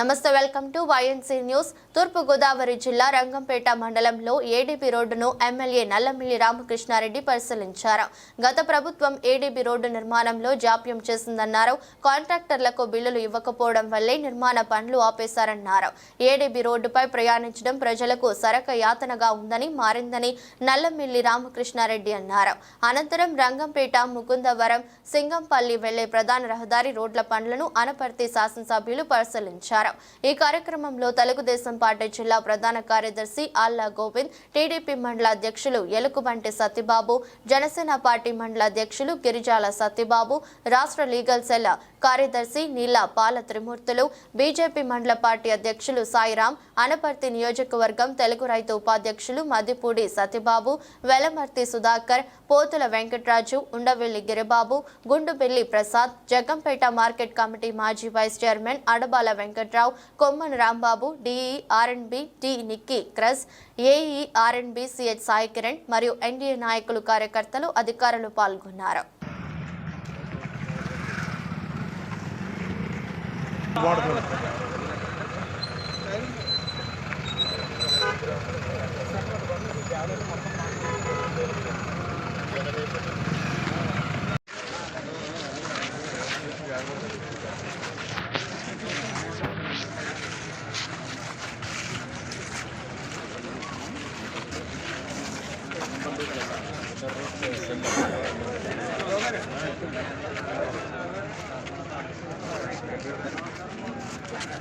నమస్తే welcome to YNC news తూర్పు గోదావరి జిల్లా రంగంపేట మండలంలో ఏడీబీ రోడ్డును ఎమ్మెల్యే నల్లమిల్లి రామకృష్ణారెడ్డి పరిశీలించారు. గత ప్రభుత్వం ఏడీబీ రోడ్డు నిర్మాణంలో జాప్యం చేసిందన్నారు. కాంట్రాక్టర్లకు బిల్లులు ఇవ్వకపోవడం వల్లే నిర్మాణ పనులు ఆపేశారన్నారు. ఏడీబీ రోడ్డుపై ప్రయాణించడం ప్రజలకు సరక యాతనగా ఉందని మారిందని నల్లమిల్లి రామకృష్ణారెడ్డి అన్నారు. అనంతరం రంగంపేట ముకుందవరం సింగంపల్లి వెళ్ళే ప్రధాన రహదారి రోడ్ల పనులను అనపర్తి శాసనసభ్యులు పరిశీలించారు. ఈ కార్యక్రమంలో తెలుగుదేశం పార్టీ జిల్లా ప్రధాన కార్యదర్శి ఆల్లా గోవింద్ టీడీపీ మండల అధ్యక్షులు ఎలుకుబంటి సత్యబాబు జనసేన పార్టీ మండల అధ్యక్షులు గిరిజాల సత్యబాబు రాష్ట్ర లీగల్ సెల్ కార్యదర్శి నీల పాల త్రిమూర్తులు బీజేపీ మండల పార్టీ అధ్యక్షులు సాయిరాం అనపర్తి నియోజకవర్గం తెలుగు రైతు ఉపాధ్యక్షులు మద్దిపూడి సత్యబాబు వెలమర్తి సుధాకర్ పోతుల వెంకట్రాజు ఉండవెల్లి గిరిబాబు గుండుబెల్లి ప్రసాద్ జగంపేట మార్కెట్ కమిటీ మాజీ vice chairman Adabala Venkatrao Kommana Rambabu DE RNB T Nikki crush AE RNB CH Sai Kiran మరియు ఎన్డీఏ నాయకులు కార్యకర్తలు అధికారులు పాల్గొన్నారు.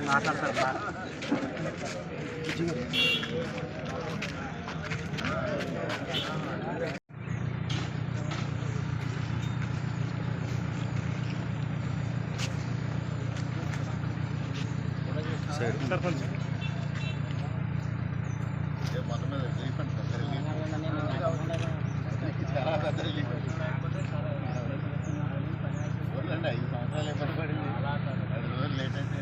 మాట్లాడతారు బా ఐదు సంవత్సరాలు ఇబ్బంది పడింది ఐదు రోజులు లేట్ అయితే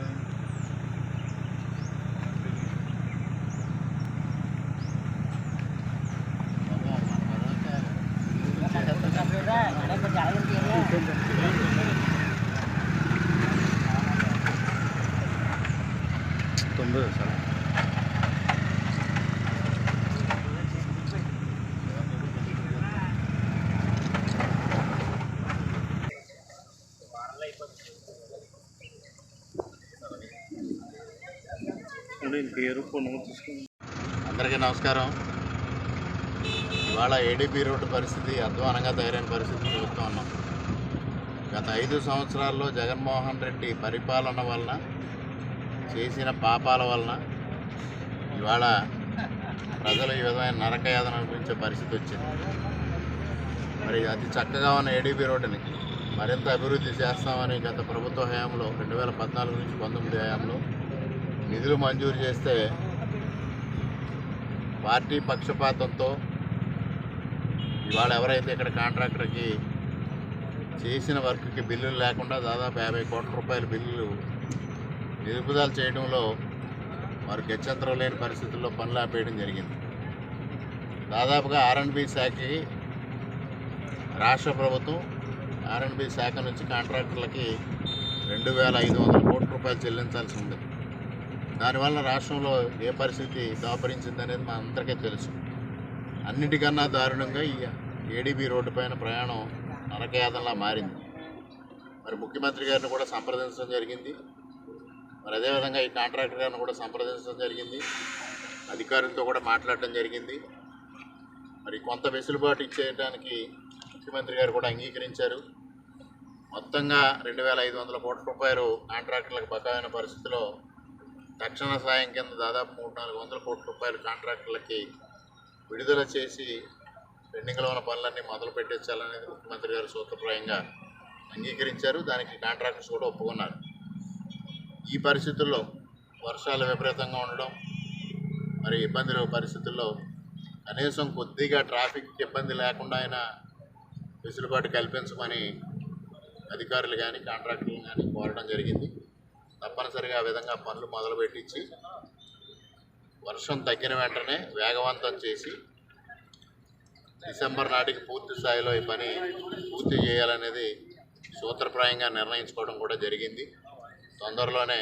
తొమ్మిది సార్ పేరు ఫోన్ తీసుకుని అందరికీ నమస్కారం. ఇవాళ ఏడీపీ రోడ్డు పరిస్థితి అధ్వానంగా తయారైన పరిస్థితి చూస్తూ ఉన్నాం. గత ఐదు సంవత్సరాల్లో జగన్మోహన్ రెడ్డి పరిపాలన వలన చేసిన పాపాల వలన ఇవాళ ప్రజలు ఈ విధమైన నరకయాతన అనిపించే పరిస్థితి వచ్చింది. మరి అతి చక్కగా ఉన్న ఏడీపీ రోడ్డుని మరింత అభివృద్ధి చేస్తామని గత ప్రభుత్వ హయాంలో రెండు వేల పద్నాలుగు నుంచి పంతొమ్మిది హయాంలో నిధులు మంజూరు చేస్తే పార్టీ పక్షపాతంతో ఇవాళ ఎవరైతే ఇక్కడ కాంట్రాక్టర్కి చేసిన వర్క్కి బిల్లులు లేకుండా దాదాపు యాభై కోట్ల రూపాయల బిల్లులు నిలుపుదల చేయడంలో వారు గత్యంతరం లేని పరిస్థితుల్లో పనులు ఆపేయడం జరిగింది. దాదాపుగా ఆర్ఎండ్బి శాఖకి రాష్ట్ర ప్రభుత్వం ఆర్ఎండ్బి శాఖ నుంచి కాంట్రాక్టర్లకి రెండు వేల ఐదు వందల కోట్ల రూపాయలు చెల్లించాల్సి ఉంది. దానివల్ల రాష్ట్రంలో ఏ పరిస్థితి దాపరించింది అనేది మా అందరికీ తెలుసు. అన్నిటికన్నా దారుణంగా ఈ ఏడీబీ రోడ్డు పైన ప్రయాణం నరకయాతంలా మారింది. మరి ముఖ్యమంత్రి గారిని కూడా సంప్రదించడం జరిగింది. మరి అదేవిధంగా ఈ కాంట్రాక్టర్ గారిని కూడా సంప్రదించడం జరిగింది. అధికారులతో కూడా మాట్లాడటం జరిగింది. మరి కొంత వెసులుబాటు ఇచ్చేయడానికి ముఖ్యమంత్రి గారు కూడా అంగీకరించారు. మొత్తంగా రెండు వేల ఐదు వందల కోట్ల రూపాయలు కాంట్రాక్టర్లకు బకాయిన పరిస్థితిలో తక్షణ సాయం కింద దాదాపు మూడు నాలుగు వందల కోట్ల రూపాయలు కాంట్రాక్టులకి విడుదల చేసి పెండింగ్లో ఉన్న పనులన్నీ మొదలు పెట్టించాలనేది ముఖ్యమంత్రి గారు సూత్రప్రాయంగా అంగీకరించారు. దానికి కాంట్రాక్టర్స్ కూడా ఒప్పుకున్నారు. ఈ పరిస్థితుల్లో వర్షాలు విపరీతంగా ఉండడం మరి ఇబ్బందుల పరిస్థితుల్లో కనీసం కొద్దిగా ట్రాఫిక్ ఇబ్బంది లేకుండా అయినా వెసులుబాటు కల్పించమని అధికారులు కానీ కాంట్రాక్టర్లు కానీ కోరడం జరిగింది. తప్పనిసరిగా ఆ విధంగా పనులు మొదలుపెట్టించి వర్షం తగ్గిన వెంటనే వేగవంతం చేసి డిసెంబర్ నాటికి పూర్తి స్థాయిలో ఈ పని పూర్తి చేయాలనేది సూత్రప్రాయంగా నిర్ణయించుకోవడం కూడా జరిగింది. తొందరలోనే